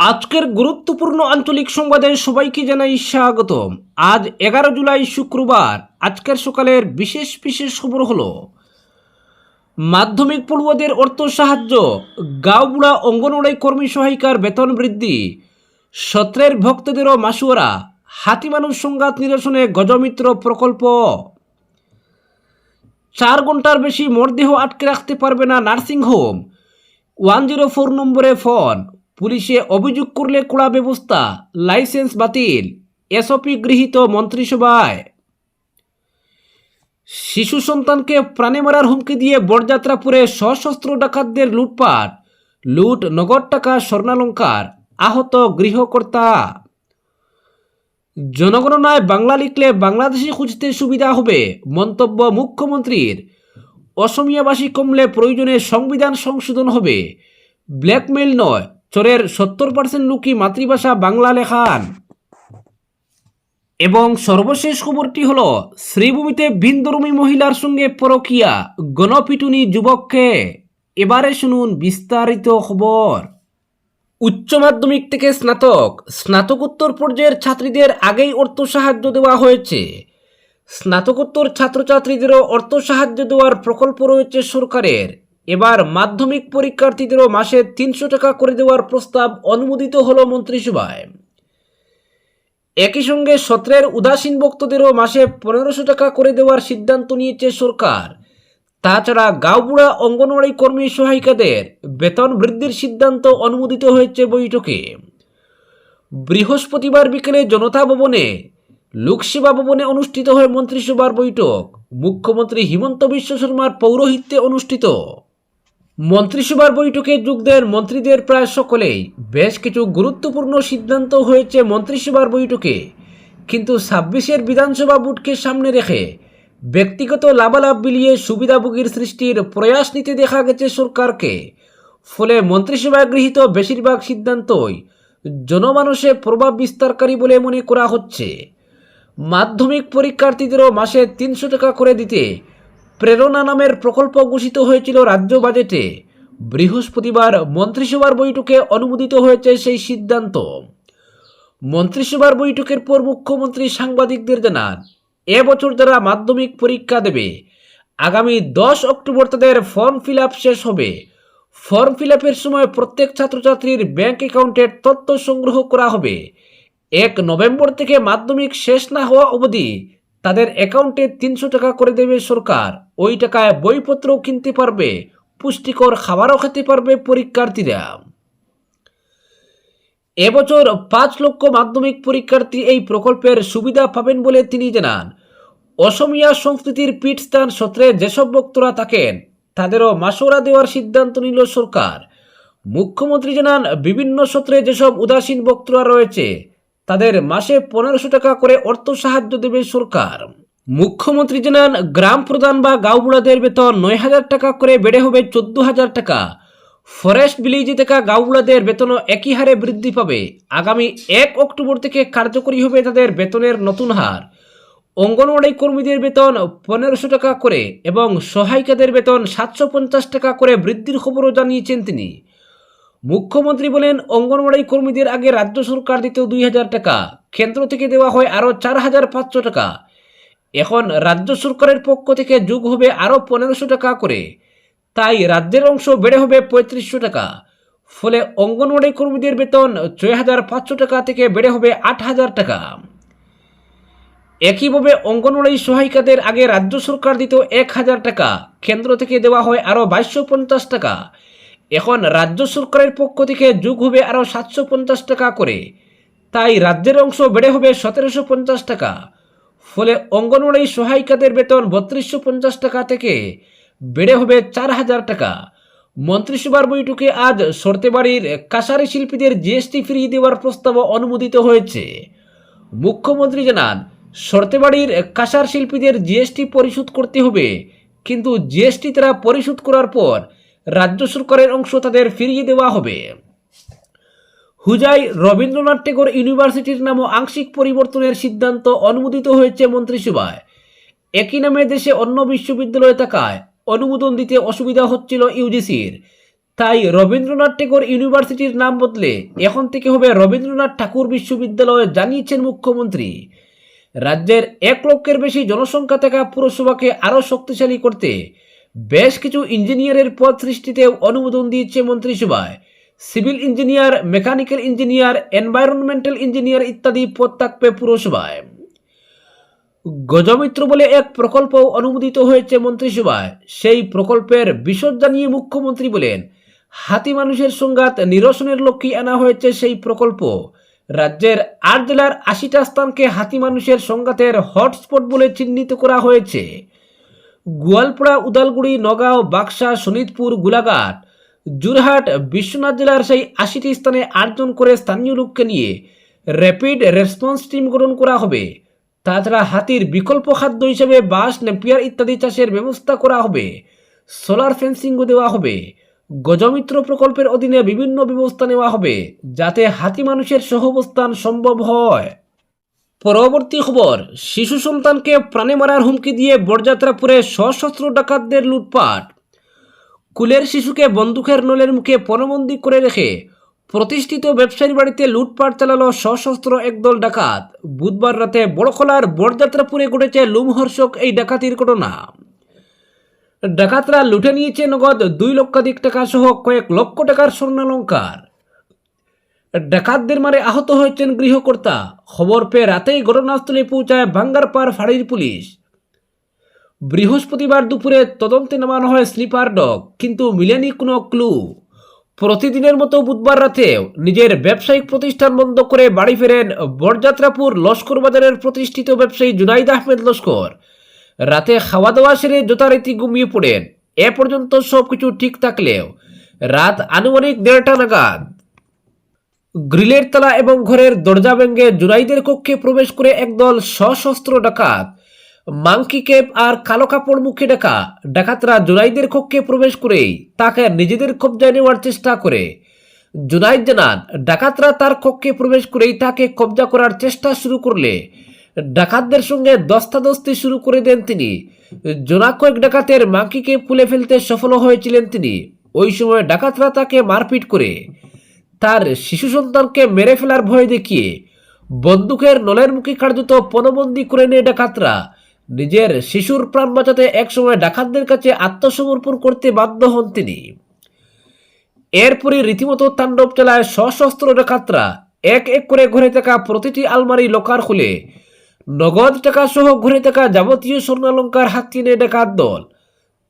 আজকের গুরুত্বপূর্ণ আঞ্চলিক সংবাদে সবাইকে জানাই স্বাগতম। আজ এগারো জুলাই শুক্রবার, আজকের সকালের বিশেষ বিশেষ খবর হলো, মাধ্যমিক পড়ুয়াদের অর্থ সাহায্য, গাঁওবুড়া অঙ্গনওয়াড়ি কর্মী সহায়িকার বেতন বৃদ্ধি, সত্রের ভক্তদেরও মাসুয়ারা হাতি মানুষ সংঘাত নিরসনে গজমিত্র প্রকল্প। চার ঘণ্টার বেশি মরদেহ আটকে রাখতে পারবে না nursing home one zero four নম্বরে ফোন পুলিশে অভিযোগ করলে কড়া ব্যবস্থা, লাইসেন্স বাতিল, এসওপি গৃহীত মন্ত্রিসভায়। শিশু সন্তানকে প্রাণে মারার হুমকি দিয়ে বরযাত্রাপুরে সশস্ত্র ডাকাতদের লুটপাট, লুট নগদ টাকা, স্বর্ণালঙ্কার, আহত গৃহকর্তা। জনগণনায় বাংলা লিখলে বাংলাদেশি খুঁজতে সুবিধা হবে মন্তব্য মুখ্যমন্ত্রীর। অসমিয়াবাসী কমলে প্রয়োজনে সংবিধান সংশোধন হবে। ব্ল্যাকমেইল নয় চোরের সত্তর পার্সেন্ট লোকই মাতৃভাষা বাংলা লেখান এবং সর্বশেষ খবরটি হল, শ্রীভূমিতে ভিনধর্মী মহিলার সঙ্গে পরকিয়া, গণপিটুনি যুবককে। এবারে শুনুন বিস্তারিত খবর। উচ্চ মাধ্যমিক থেকে স্নাতক। স্নাতকোত্তর পর্যায়ের ছাত্রীদের আগেই অর্থ সাহায্য দেওয়া হয়েছে। স্নাতকোত্তর ছাত্রছাত্রীদেরও অর্থ সাহায্য দেওয়ার প্রকল্প রয়েছে সরকারের। এবার মাধ্যমিক পরীক্ষার্থীদেরও মাসে তিনশো টাকা করে দেওয়ার প্রস্তাব অনুমোদিত হল মন্ত্রিসভায়। একই সঙ্গে সত্রের উদাসীন ভক্তদেরও মাসে পনেরোশো টাকা করে দেওয়ার সিদ্ধান্ত নিয়েছে সরকার। তাছাড়া গাঁওবুড়া অঙ্গনওয়াড়ি কর্মী সহায়িকাদের বেতন বৃদ্ধির সিদ্ধান্ত অনুমোদিত হয়েছে বৈঠকে। বৃহস্পতিবার বিকেলে জনতা ভবনে, লোকসেবা ভবনে অনুষ্ঠিত হয় মন্ত্রিসভার বৈঠক। মুখ্যমন্ত্রী হিমন্ত বিশ্ব শর্মার পৌরোহিত্যে অনুষ্ঠিত। মন্ত্রিসভার বৈঠকে যোগ দেন মন্ত্রীদের প্রায় সকলেই বেশ কিছু গুরুত্বপূর্ণ সিদ্ধান্ত হয়েছে মন্ত্রিসভার বৈঠকে। কিন্তু ছাব্বিশের বিধানসভা ভোটকে সামনে রেখে ব্যক্তিগত লাভালাভ বিলিয়ে সুবিধাভোগীর সৃষ্টির প্রয়াস নিতে দেখা গেছে সরকারকে। ফলে মন্ত্রিসভায় গৃহীত বেশিরভাগ সিদ্ধান্তই জনমানসে প্রভাব বিস্তারকারী বলে মনে করা হচ্ছে। মাধ্যমিক পরীক্ষার্থীদেরও মাসে তিনশো টাকা করে দিতে প্রেরণা নামের প্রকল্প ঘোষিত হয়েছিল রাজ্য বাজেটে। বৃহস্পতিবার মন্ত্রিসভার বৈঠকে অনুমোদিত হয়েছে সেই সিদ্ধান্ত। মন্ত্রিসভার বৈঠকের পর মুখ্যমন্ত্রী সাংবাদিকদের জানান এবছর যারা মাধ্যমিক পরীক্ষা দেবে, আগামী দশ অক্টোবর তাদের ফর্ম ফিল শেষ হবে। ফর্ম ফিল সময় প্রত্যেক ছাত্রছাত্রীর ব্যাংক অ্যাকাউন্টের তথ্য সংগ্রহ করা হবে। এক নভেম্বর থেকে মাধ্যমিক শেষ না হওয়া অবধি তাদের অ্যাকাউন্টে তিনশো টাকা করে দেবে সরকার। ওই টাকায় বইপত্রও কিনতে পারবে, পুষ্টিকর খাবারও খেতে পারবে পরীক্ষার্থীরা। এবছর পাঁচ লক্ষ মাধ্যমিক পরীক্ষার্থী এই প্রকল্পের সুবিধা পাবেন বলে তিনি জানান। অসমিয়া সংস্কৃতির পীঠস্থান সত্রে যেসব বক্তরা থাকেন, তাদেরও মাসোরা দেওয়ার সিদ্ধান্ত নিল সরকার। মুখ্যমন্ত্রী জানান, বিভিন্ন সত্রে যেসব উদাসীন বক্তরা রয়েছে তাদের মাসে পনেরোশো টাকা করে অর্থ সাহায্য দেবে সরকার। মুখ্যমন্ত্রী জানান, গ্রাম প্রধান বা গাঁওবুড়াদের বেতন নয় হাজার টাকা করে বেড়ে হবে চোদ্দ হাজার টাকা। ফরেস্ট ভিলেজে থাকা গাঁওবুড়াদের বেতনও একই হারে বৃদ্ধি পাবে। আগামী এক অক্টোবর থেকে কার্যকরী হবে তাদের বেতনের নতুন হার। অঙ্গনওয়াড়ি কর্মীদের বেতন পনেরোশো টাকা করে এবং সহায়িকাদের বেতন সাতশো পঞ্চাশ টাকা করে বৃদ্ধির খবরও জানিয়েছেন তিনি। মুখ্যমন্ত্রী বলেন, অঙ্গনওয়াড়ি কর্মীদের আগে রাজ্য সরকার দিত দুই হাজার টাকা, কেন্দ্র থেকে দেওয়া হয় আরও চার হাজার পাঁচশো টাকা। এখন রাজ্য সরকারের পক্ষ থেকে যোগ হবে আরও পনেরোশো টাকা করে। তাই রাজ্যের অংশ বেড়ে হবে পঁয়ত্রিশশো টাকা। ফলে অঙ্গনওয়াড়ি কর্মীদের বেতন ছয় হাজার পাঁচশো টাকা থেকে বেড়ে হবে আট হাজার টাকা। একইভাবে অঙ্গনওয়াড়ি সহায়িকাদের আগে রাজ্য সরকার দিত এক হাজার টাকা, কেন্দ্র থেকে দেওয়া হয় আরও বাইশশো পঞ্চাশ টাকা। এখন রাজ্য সরকারের পক্ষ থেকে যোগ হবে আরও সাতশো পঞ্চাশ টাকা করে। তাই রাজ্যের অংশ বেড়ে হবে সতেরোশো পঞ্চাশ টাকা। ফলে অঙ্গনওয়াড়ি সহায়িকাদের বেতন বত্রিশশো পঞ্চাশ টাকা থেকে বেড়ে হবে চার হাজার টাকা। মন্ত্রিসভার বৈঠকে আজ সর্তেবাড়ির কাসারি শিল্পীদের জিএসটি ফিরিয়ে দেওয়ার প্রস্তাব অনুমোদিত হয়েছে। মুখ্যমন্ত্রী জানান, সর্তেবাড়ির কাঁসার শিল্পীদের জিএসটি পরিশোধ করতে হবে, কিন্তু জিএসটি তারা পরিশোধ করার পর রাজ্য সরকারের অংশ তাদের ফিরিয়ে দেওয়া হবে। হুজাই রবীন্দ্রনাথ টেগোর ইউনিভার্সিটির নামও আংশিক পরিবর্তনের সিদ্ধান্ত অনুমোদিত হয়েছে মন্ত্রিসভায়। একই নামে দেশে অন্য বিশ্ববিদ্যালয়ে থাকায় অনুমোদন দিতে অসুবিধা হচ্ছিল ইউজিসির। তাই রবীন্দ্রনাথ ঠাকুর ইউনিভার্সিটির নাম বদলে এখন থেকে হবে রবীন্দ্রনাথ ঠাকুর বিশ্ববিদ্যালয় জানিয়েছেন মুখ্যমন্ত্রী। রাজ্যের এক লক্ষের বেশি জনসংখ্যা থাকা পুরসভাকে আরও শক্তিশালী করতে বেশ কিছু ইঞ্জিনিয়ারের পদ সৃষ্টিতে অনুমোদন দিয়েছে মন্ত্রিসভায় civil engineer, mechanical engineer, environmental engineer ইত্যাদি পদ থাকবে পুরসভায়। গজমিত্র বলে এক প্রকল্প অনুমোদিত হয়েছে মন্ত্রিসভায় সেই প্রকল্পের বিশদ জানিয়ে মুখ্যমন্ত্রী বলেন, হাতি মানুষের সংঘাত নিরসনের লক্ষ্যে আনা হয়েছে সেই প্রকল্প। রাজ্যের আট জেলার আশিটা স্থানকে হাতি মানুষের সংঘাতের হটস্পট বলে চিহ্নিত করা হয়েছে। গোয়ালপাড়া উদালগুড়ি, নগাঁও, বাক্সা শোনিতপুর গোলাঘাট। জোরহাট বিশ্বনাথ জেলার সেই আশিটি স্থানে আটজন করে স্থানীয় লোককে নিয়ে র্যাপিড রেসপন্স টিম গঠন করা হবে। তাছাড়া হাতির বিকল্প খাদ্য হিসেবে বাঁশ, নেপিয়ার ইত্যাদি চাষের ব্যবস্থা করা হবে। সোলার ফেন্সিংও দেওয়া হবে। গজমিত্র প্রকল্পের অধীনে বিভিন্ন ব্যবস্থা নেওয়া হবে, যাতে হাতি মানুষের সহবস্থান সম্ভব হয়। পরবর্তী খবর, শিশু সন্তানকে প্রাণে মারার হুমকি দিয়ে বরযাত্রাপুরে সশস্ত্র ডাকাতদের লুটপাট। কুলের শিশুকে বন্দুকের নলের মুখে পরবন্দি করে রেখে প্রতিষ্ঠিত ব্যবসায়ীর বাড়িতে লুটপাট চালালো সশস্ত্র একদল ডাকাত। বুধবার রাতে বড়খলার বরযাত্রাপুরে ঘটেছে লুমহর্ষক এই ডাকাতির ঘটনা। ডাকাতরা লুটে নিয়েছে নগদ দুই লক্ষাধিক টাকা সহ কয়েক লক্ষ টাকার স্বর্ণালঙ্কার। ডাকাতদের মারে আহত হয়েছেন গৃহকর্তা। খবর পেয়ে রাতেই ঘটনাস্থলে পৌঁছায় ভাঙ্গারপাড় ফাঁড়ির পুলিশ। বৃহস্পতিবার দুপুরে তদন্তে নামানো হয় স্লিপার ডগ, কিন্তু মিলেনি কোনো ক্লু। প্রতিদিনের মতো বুধবার রাতেও নিজের ব্যবসায়িক প্রতিষ্ঠান বন্ধ করে বাড়ি ফেরেন বরযাত্রাপুর লস্কর বাজারের প্রতিষ্ঠিত ব্যবসায়ী জুনাইদ আহমেদ লস্কর। রাতে খাওয়া দাওয়া সেরে যথারীতি ঘুমিয়ে পড়েন। এ পর্যন্ত সব কিছু ঠিক থাকলেও রাত আনুমানিক দেড়টা নাগাদ গ্রিলের তালা এবং ঘরের দরজা ভেঙে জুরাইদের কক্ষে প্রবেশ করে একদল সশস্ত্র ডাকাত, মাংকি কেপ আর কালো কাপড় মুখে ডাকা ডাকাতরা জুরাইদের কক্ষে প্রবেশ করেই তাকে নিজেদের কবজায় নেওয়ার চেষ্টা করে। জুনাইদ জানান, ডাকাতরা তার কক্ষে প্রবেশ করেই তাকে কবজা করার চেষ্টা শুরু করলে ডাকাতদের সঙ্গে দস্তাদস্তি শুরু করে দেন তিনি। জোনা কয়েক ডাকাতের মাংকিকে ফুলে ফেলতে সফল হয়েছিলেন তিনি। ওই সময় ডাকাতরা তাকে মারপিট করে তার শিশু সন্তানকে মেরে ফেলার ভয় দেখিয়ে বন্দুকের নলের মুখে কার্যত পণবন্দি করে নিয়ে ডাকাতরা। নিজের শিশুর প্রাণ বাঁচাতে একসময় ডাকাতদের কাছে আত্মসমর্পণ করতে বাধ্য হন তিনি। এরপরই রীতিমতো তাণ্ডব চালায় সশস্ত্র ডাকাতরা। এক এক করে ঘরে থাকা প্রতিটি আলমারি লকার খুলে নগদ টাকা সহ ঘরে থাকা যাবতীয় স্বর্ণালঙ্কার হাতিয়ে নেয় ডাকাত দল।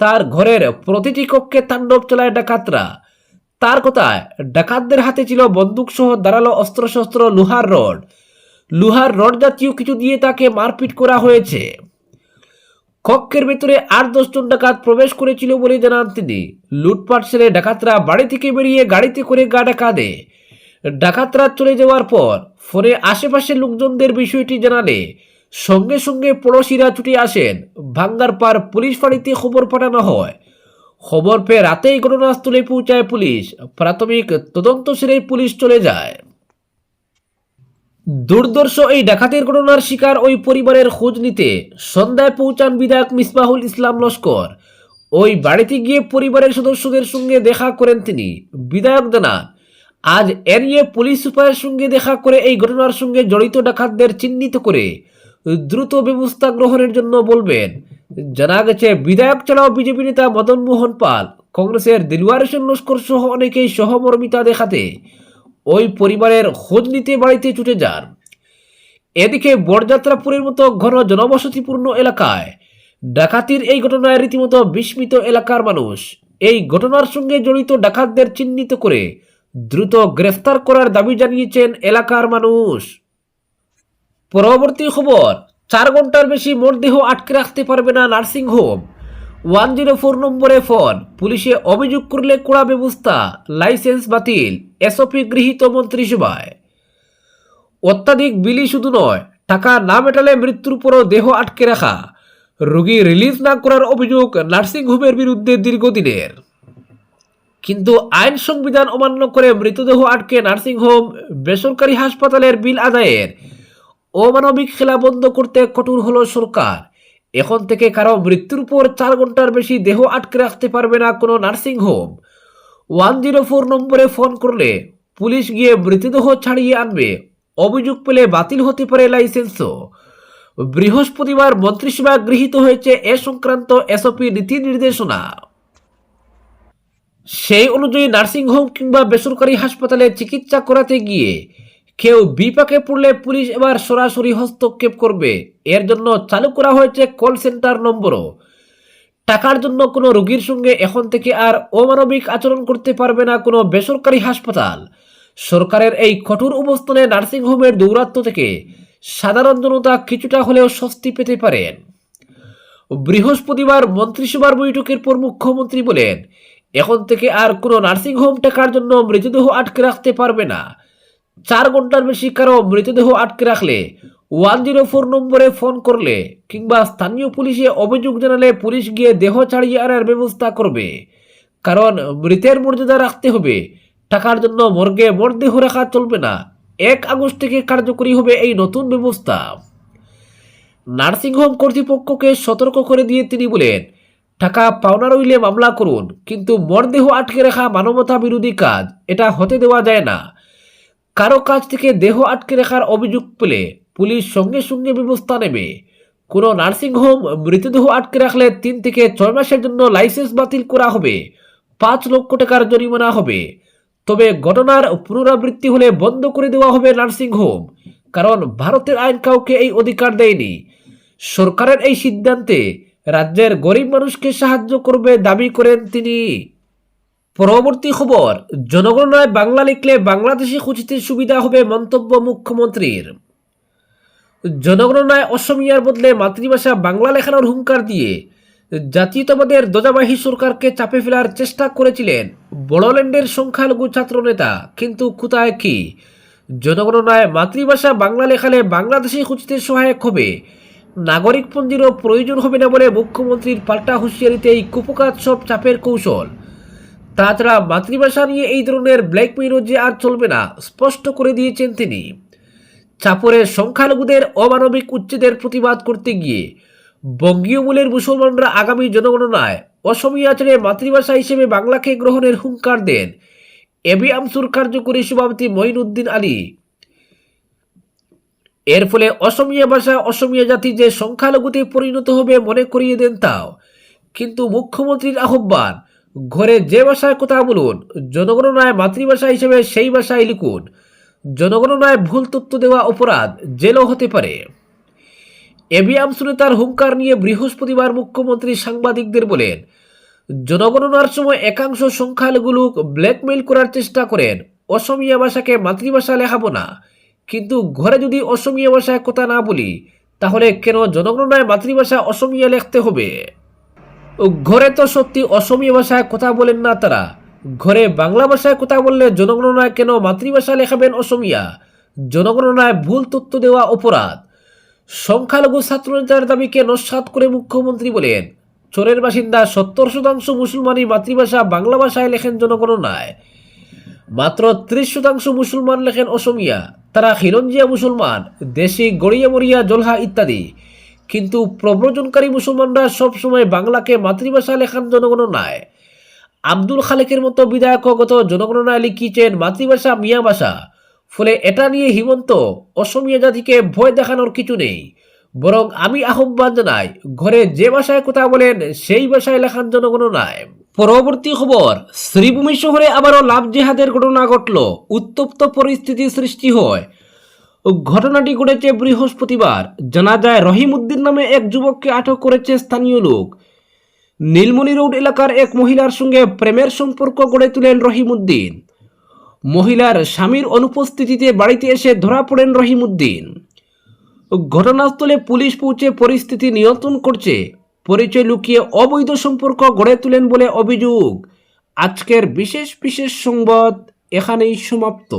তার ঘরের প্রতিটি কক্ষে তাণ্ডব চালায় ডাকাতরা। তার কথায়? ডাকাতদের হাতে ছিল বন্দুক সহ ধারালো অস্ত্রশস্ত্র লোহার রড। লোহার রড জাতীয় কিছু দিয়ে তাকে মারপিট করা হয়েছে। কক্ষের ভেতরে আট দশজন ডাকাত প্রবেশ করেছিল বলে জানান তিনি। লুটপাট সেরে ডাকাতরা বাড়ি থেকে বেরিয়ে গাড়িতে করে গা ডাকা দেয় ডাকাতরা চলে যাওয়ার পর ফোনে আশেপাশের লোকজনদের বিষয়টি জানালে। সঙ্গে সঙ্গে পড়োশিরা ছুটে আসেন। ভাঙ্গার পার পুলিশ ফাঁড়িতে খবর পাঠানো হয়। খবর পেয়ে রাতেই ঘটনাস্থলে পৌঁছায় পুলিশ। প্রাথমিক তদন্ত সেরে পুলিশ চলে যায়। দুর্দর্শ এই ডাকাতির ঘটনার শিকার ওই পরিবারের খোঁজ নিতে সন্ধ্যায় পৌঁছান বিধায়ক মিসবাহুল ইসলাম লস্কর। ওই বাড়িতে গিয়ে পরিবারের সদস্যদের সঙ্গে দেখা করেন তিনি। বিধায়ক জানান, আজ এ নিয়ে পুলিশ সুপারের সঙ্গে দেখা করে এই ঘটনার সঙ্গে জড়িত ডাকাতদের চিহ্নিত করে দ্রুত ব্যবস্থা গ্রহণের জন্য বলবেন জানা গেছে বিধায়ক ছাড়াও বিজেপি নেতা মদন মোহন পাল। কংগ্রেসের দিলওয়ার হোসেন লস্কর সহ অনেকেই সহমর্মিতা দেখাতে ওই পরিবারের খোঁজ নিতে বাড়িতে ছুটে যান। এদিকে বরযাত্রাপুরের মতো ঘন জনবসতিপূর্ণ এলাকায় ডাকাতির এই ঘটনায় রীতিমতো বিস্মিত এলাকার মানুষ। এই ঘটনার সঙ্গে জড়িত ডাকাতদের চিহ্নিত করে দ্রুত গ্রেফতার করার দাবি জানিয়েছেন এলাকার মানুষ। পরবর্তী খবর চার ঘণ্টার বেশি মরদেহ আটকে রাখতে পারবে না nursing home one zero four নম্বরে ফোন। পুলিশে অভিযোগ করলে কড়া ব্যবস্থা। লাইসেন্স বাতিল। এসওপি গৃহীত মন্ত্রিসভায় অত্যাধিক বিলি শুধু নয়, টাকা না মেটালে মৃত্যুর পরও দেহ আটকে রাখা। রোগী রিলিজ না করার অভিযোগ নার্সিংহোমের বিরুদ্ধে দীর্ঘদিনের। কিন্তু আইন সংবিধান অমান্য করে মৃতদেহ আটকে নার্সিংহোম বেসরকারি হাসপাতালের বিল আদায়ের অমানবিক খেলা বন্ধ করতে কঠোর হলো সরকার। এখন থেকে কারও মৃত্যুর পর চার ঘণ্টার বেশি দেহ আটকে রাখতে পারবে না কোনো nursing home one zero four নম্বরে ফোন করলে পুলিশ গিয়ে মৃতদেহ ছাড়িয়ে আনবে। অভিযোগ পেলে বাতিল হতে পারে লাইসেন্সও। বৃহস্পতিবার মন্ত্রিসভা গৃহীত হয়েছে এ সংক্রান্ত এসওপি নীতি নির্দেশনা। সেই অনুযায়ী নার্সিংহোম কিংবা বেসরকারি হাসপাতালে চিকিৎসা করাতে গিয়ে কেউ বিপাকে পড়লে পুলিশ এবার সরাসরি হস্তক্ষেপ করবে। এর জন্য চালু করা হয়েছে কল সেন্টার নম্বরও। টাকার জন্য কোনো রোগীর সঙ্গে এখন থেকে আর অমানবিক আচরণ করতে পারবে না কোনো বেসরকারি হাসপাতাল। সরকারের এই কঠোর অবস্থানে নার্সিংহোমের দৌরাত্ম্য থেকে সাধারণ জনতা কিছুটা হলেও স্বস্তি পেতে পারেন। বৃহস্পতিবার মন্ত্রিসভার বৈঠকের পর মুখ্যমন্ত্রী বলেন, এখন থেকে আর কোনো নার্সিংহোম টাকার জন্য মৃতদেহ আটকে রাখতে পারবে না। চার ঘণ্টার বেশি কারও মৃতদেহ আটকে রাখলে, ওয়ান জিরো ফোর নম্বরে ফোন করলে কিংবা স্থানীয় পুলিশে অভিযোগ জানালে পুলিশ গিয়ে দেহ ছাড়িয়ে আনার ব্যবস্থা করবে। কারণ মৃতের মর্যাদা রাখতে হবে। টাকার জন্য মর্গে মরদেহ রাখা চলবে না। এক আগস্ট থেকে কার্যকরী হবে এই নতুন ব্যবস্থা। নার্সিংহোম কর্তৃপক্ষকে সতর্ক করে দিয়ে তিনি বলেন, টাকা পাওনা রইলে মামলা করুন, কিন্তু মরদেহ আটকে রাখা মানবতা বিরোধী কাজ, এটা হতে দেওয়া যায় না। কারও কাছ থেকে দেহ আটকে রাখার অভিযোগ পেলে পুলিশ সঙ্গে সঙ্গে ব্যবস্থা নেবে। কোনো নার্সিংহোম মৃতদেহ আটকে রাখলে তিন থেকে ছয় মাসের জন্য লাইসেন্স বাতিল করা হবে। পাঁচ লক্ষ টাকার জরিমানা হবে। তবে ঘটনার পুনরাবৃত্তি হলে বন্ধ করে দেওয়া হবে নার্সিংহোম কারণ ভারতের আইন কাউকে এই অধিকার দেয়নি। সরকারের এই সিদ্ধান্তে রাজ্যের গরিব মানুষকে সাহায্য করবে দাবি করেন তিনি। পরবর্তী খবর জনগণনায় বাংলা লিখলে বাংলাদেশি খুঁজতে সুবিধা হবে মন্তব্য মুখ্যমন্ত্রীর। জনগণনায় অসমিয়ার বদলে মাতৃভাষা বাংলা লেখানোর হুঙ্কার দিয়ে জাতীয়তাবাদের দজাবাহী সরকারকে চাপে ফেলার চেষ্টা করেছিলেন বড়োল্যান্ডের সংখ্যালঘু ছাত্রনেতা, কিন্তু কোথায় কি? জনগণনায় মাতৃভাষা বাংলা লেখালে বাংলাদেশি খুঁজতে সহায়ক হবে। নাগরিকপঞ্জিরও প্রয়োজন হবে না বলে মুখ্যমন্ত্রীর পাল্টা হুঁশিয়ারিতে এই কুপকাত সব চাপের কৌশল। তাছাড়া মাতৃভাষা নিয়ে এই ধরনের ব্ল্যাকমেইলও যে আর চলবে না, স্পষ্ট করে দিয়েছেন তিনি। চাপরে সংখ্যালঘুদের অমানবিক উচ্ছেদের প্রতিবাদ করতে গিয়ে বঙ্গীয় মূলের মুসলমানরা আগামী জনগণনায় অসমীয়া ছেড়ে মাতৃভাষা হিসেবে বাংলাকে গ্রহণের হুঙ্কার দেন এবি আমসুর কার্যকরী সভাপতি মঈনুদ্দিন আলী। এর ফলে অসমীয়া ভাষা, অসমীয়া জাতি যে সংখ্যালঘুতে পরিণত হবে মনে করিয়ে দেন তাও। কিন্তু মুখ্যমন্ত্রীর আহ্বান ঘরে যে ভাষায় কথা বলুন জনগণনায় মাতৃভাষা হিসেবে সেই ভাষায় লিখুন। জনগণনায় ভুল তথ্য দেওয়া অপরাধ জেলও হতে পারে। এবি আমসুনে তার হুঙ্কার নিয়ে বৃহস্পতিবার মুখ্যমন্ত্রী সাংবাদিকদের বলেন জনগণনার সময় একাংশ সংখ্যালঘু লোক ব্ল্যাকমেইল করার চেষ্টা করেন, অসমীয়া ভাষাকে মাতৃভাষা লেখাবো না। কিন্তু ঘরে যদি অসমীয়া ভাষায় কথা না বলি, তাহলে কেন জনগণনায় মাতৃভাষা অসমীয়া লিখতে হবে? ঘরে তো সত্যি অসমীয়া ভাষায় কথা বলেন না তারা। ঘরে বাংলা ভাষায় কথা বললে জনগণনায় কেন মাতৃভাষা লেখাবেন অসমীয়া? জনগণনায় ভুল তথ্য দেওয়া অপরাধ। সংখ্যালঘু ছাত্রনেতার দাবিকে নস্বাত করে মুখ্যমন্ত্রী বলেন, চোরের বাসিন্দা সত্তর শতাংশ মুসলমানই মাতৃভাষা বাংলা ভাষায় লেখেন জনগণনায়। মাত্র ত্রিশ শতাংশ মুসলমান লেখেন অসমিয়া। তারা খিলঞ্জিয়া মুসলমান, দেশি গড়িয়া মরিয়া জলহা ইত্যাদি। কিন্তু প্রব্রজনকারী মুসলমানরা সবসময় বাংলাকে মাতৃভাষা লেখান জনগণনায় আব্দুল খালেকের মতো বিধায়ক গত জনগণনায় লিখিয়েছেন মাতৃভাষা মিয়া ভাষা। ফলে এটা নিয়ে হিমন্ত অসমীয়া জাতিকে ভয় দেখানোর কিছু নেই। বরং আমি আহ্বান জানাই, ঘরে যে ভাষায় কথা বলেন, সেই ভাষায় লেখান জনগণনায় পরবর্তী খবর, শ্রীভূমি শহরে আবারও লাভ জেহাদের ঘটনা ঘটল। উত্তপ্ত পরিস্থিতি সৃষ্টি হয়। ঘটনাটি ঘটেছে বৃহস্পতিবার। জানা যায় রহিম উদ্দিন নামে এক যুবককে আটক করেছে স্থানীয় লোক। নীলমণি রোড এলাকার এক মহিলার সঙ্গে প্রেমের সম্পর্ক গড়ে তোলেন রহিমউদ্দিন। মহিলার স্বামীর অনুপস্থিতিতে বাড়িতে এসে ধরা পড়েন রহিমউদ্দিন। ঘটনাস্থলে পুলিশ পৌঁছে পরিস্থিতি নিয়ন্ত্রণ করছে। পরিচয় লুকিয়ে অবৈধ সম্পর্ক গড়ে তোলেন বলে অভিযোগ। আজকের বিশেষ বিশেষ সংবাদ এখানেই সমাপ্ত।